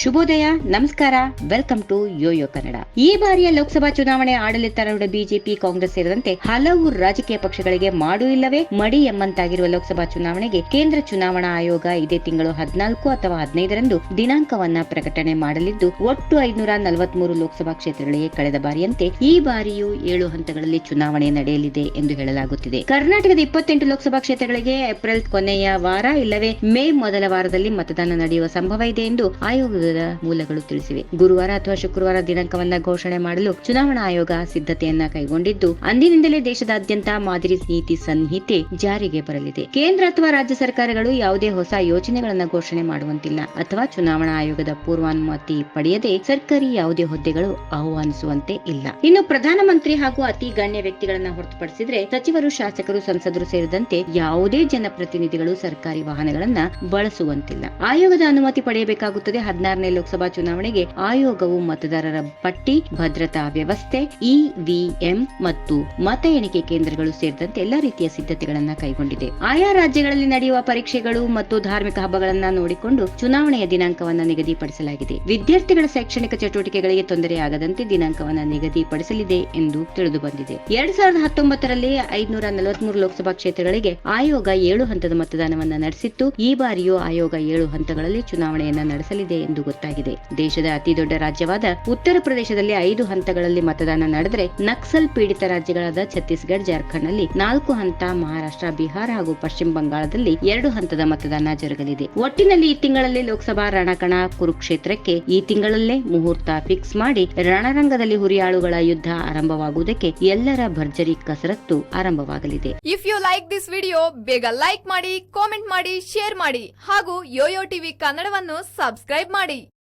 ಶುಭೋದಯ, ನಮಸ್ಕಾರ welcome to Yoyo Kannada ಈ ಬಾರಿಯ ಲೋಕಸಭಾ ಚುನಾವಣೆ ಆಡಳಿತಾರೂಢ ಬಿಜೆಪಿ, ಕಾಂಗ್ರೆಸ್ ಸೇರಿದಂತೆ ಹಲವು ರಾಜಕೀಯ ಪಕ್ಷಗಳಿಗೆ ಮಾಡು ಇಲ್ಲವೇ ಮಡಿ ಎಂಬಂತಾಗಿರುವ ಲೋಕಸಭಾ ಚುನಾವಣೆಗೆ ಕೇಂದ್ರ ಚುನಾವಣಾ ಆಯೋಗ ಇದೇ ತಿಂಗಳು ಹದಿನಾಲ್ಕು ಅಥವಾ ಹದಿನೈದರಂದು ದಿನಾಂಕವನ್ನ ಪ್ರಕಟಣೆ ಮಾಡಲಿದ್ದು, ಒಟ್ಟು ಐನೂರ ನಲವತ್ಮೂರು ಲೋಕಸಭಾ ಕ್ಷೇತ್ರಗಳಿಗೆ ಕಳೆದ ಬಾರಿಯಂತೆ ಈ ಬಾರಿಯೂ ಏಳು ಹಂತಗಳಲ್ಲಿ ಚುನಾವಣೆ ನಡೆಯಲಿದೆ ಎಂದು ಹೇಳಲಾಗುತ್ತಿದೆ. ಕರ್ನಾಟಕದ ಇಪ್ಪತ್ತೆಂಟು ಲೋಕಸಭಾ ಕ್ಷೇತ್ರಗಳಿಗೆ ಏಪ್ರಿಲ್ ಕೊನೆಯ ವಾರ ಇಲ್ಲವೇ ಮೇ ಮೊದಲ ವಾರದಲ್ಲಿ ಮತದಾನ ನಡೆಯುವ ಸಂಭವ ಇದೆ ಎಂದು ಆಯೋಗದ ಮೂಲಗಳು ತಿಳಿಸಿವೆ. ಗುರುವಾರ ಅಥವಾ ಶುಕ್ರವಾರ ದಿನಾಂಕವನ್ನ ಘೋಷಣೆ ಮಾಡಲು ಚುನಾವಣಾ ಆಯೋಗ ಸಿದ್ಧತೆಯನ್ನ ಕೈಗೊಂಡಿದ್ದು, ಅಂದಿನಿಂದಲೇ ದೇಶದಾದ್ಯಂತ ಮಾದರಿ ನೀತಿ ಸಂಹಿತೆ ಜಾರಿಗೆ ಬರಲಿದೆ. ಕೇಂದ್ರ ಅಥವಾ ರಾಜ್ಯ ಸರ್ಕಾರಗಳು ಯಾವುದೇ ಹೊಸ ಯೋಜನೆಗಳನ್ನ ಘೋಷಣೆ ಮಾಡುವಂತಿಲ್ಲ. ಅಥವಾ ಚುನಾವಣಾ ಆಯೋಗದ ಪೂರ್ವಾನುಮತಿ ಪಡೆಯದೆ ಸರ್ಕಾರಿ ಯಾವುದೇ ಹುದ್ದೆಗಳು ಆಹ್ವಾನಿಸುವಂತೆ ಇಲ್ಲ. ಇನ್ನು ಪ್ರಧಾನಮಂತ್ರಿ ಹಾಗೂ ಅತಿ ಗಣ್ಯ ವ್ಯಕ್ತಿಗಳನ್ನ ಹೊರತುಪಡಿಸಿದ್ರೆ ಸಚಿವರು, ಶಾಸಕರು, ಸಂಸದರು ಸೇರಿದಂತೆ ಯಾವುದೇ ಜನಪ್ರತಿನಿಧಿಗಳು ಸರ್ಕಾರಿ ವಾಹನಗಳನ್ನ ಬಳಸುವಂತಿಲ್ಲ. ಆಯೋಗದ ಅನುಮತಿ ಪಡೆಯಬೇಕಾಗುತ್ತದೆ ಹದಿನಾರನೇ ಲೋಕಸಭಾ ಚುನಾವಣೆಗೆ ಆಯೋಗವು ಮತದಾರರ ಪಟ್ಟಿ, ಭದ್ರತಾ ವ್ಯವಸ್ಥೆ, ಇವಿಎಂ ಮತ್ತು ಮತ ಎಣಿಕೆ ಕೇಂದ್ರಗಳು ಸೇರಿದಂತೆ ಎಲ್ಲಾ ರೀತಿಯ ಸಿದ್ಧತೆಗಳನ್ನ ಕೈಗೊಂಡಿದೆ. ಆಯಾ ರಾಜ್ಯಗಳಲ್ಲಿ ನಡೆಯುವ ಪರೀಕ್ಷೆಗಳು ಮತ್ತು ಧಾರ್ಮಿಕ ಹಬ್ಬಗಳನ್ನ ನೋಡಿಕೊಂಡು ಚುನಾವಣೆಯ ದಿನಾಂಕವನ್ನ ನಿಗದಿಪಡಿಸಲಾಗಿದೆ. ವಿದ್ಯಾರ್ಥಿಗಳ ಶೈಕ್ಷಣಿಕ ಚಟುವಟಿಕೆಗಳಿಗೆ ತೊಂದರೆಯಾಗದಂತೆ ದಿನಾಂಕವನ್ನ ನಿಗದಿಪಡಿಸಲಿದೆ ಎಂದು ತಿಳಿದು ಬಂದಿದೆ ಎರಡ್ ಸಾವಿರದ ಹತ್ತೊಂಬತ್ತರಲ್ಲಿ ಐದುನೂರ ನಲವತ್ಮೂರು ಲೋಕಸಭಾ ಕ್ಷೇತ್ರಗಳಿಗೆ ಆಯೋಗ ಏಳು ಹಂತದ ಮತದಾನವನ್ನ ನಡೆಸಿತ್ತು. ಈ ಬಾರಿಯೂ ಆಯೋಗ ಏಳು ಹಂತಗಳಲ್ಲಿ ಚುನಾವಣೆಯನ್ನ ನಡೆಸಲಿದೆ ಎಂದು ಗೊತ್ತಾಗಿದೆ. ದೇಶದ ಅತಿ ದೊಡ್ಡ ರಾಜ್ಯವಾದ ಉತ್ತರ ಪ್ರದೇಶದಲ್ಲಿ ಐದು ಹಂತಗಳಲ್ಲಿ ಮತದಾನ ನಡೆದರೆ ನಕ್ಸಲ್ ಪೀಡಿತ ರಾಜ್ಯಗಳಾದ ಛತ್ತೀಸ್ಗಢ ಜಾರ್ಖಂಡ್ನಲ್ಲಿ ನಾಲ್ಕು ಹಂತ, ಮಹಾರಾಷ್ಟ್ರ, ಬಿಹಾರ ಹಾಗೂ ಪಶ್ಚಿಮ ಬಂಗಾಳದಲ್ಲಿ ಎರಡು ಹಂತದ ಮತದಾನ ಜರುಗಲಿದೆ. ಒಟ್ಟಿನಲ್ಲಿ ಈ ತಿಂಗಳಲ್ಲಿ ಲೋಕಸಭಾ ರಣಕಣ ಕುರುಕ್ಷೇತ್ರಕ್ಕೆ ಈ ತಿಂಗಳಲ್ಲೇ ಮುಹೂರ್ತ ಫಿಕ್ಸ್ ಮಾಡಿ ರಣರಂಗದಲ್ಲಿ ಹುರಿಯಾಳುಗಳ ಯುದ್ಧ ಆರಂಭವಾಗುವುದಕ್ಕೆ ಎಲ್ಲರ ಭರ್ಜರಿ ಕಸರತ್ತು ಆರಂಭವಾಗಲಿದೆ. If you like this video ಬೇಗ ಲೈಕ್ ಮಾಡಿ ಕಾಮೆಂಟ್ ಮಾಡಿ ಶೇರ್ ಮಾಡಿ ಹಾಗೂ ಯೋಯೋ ಟಿವಿ ಕನ್ನಡವನ್ನು ಸಬ್ಸ್ಕ್ರೈಬ್ ಮಾಡಿ. எப்படி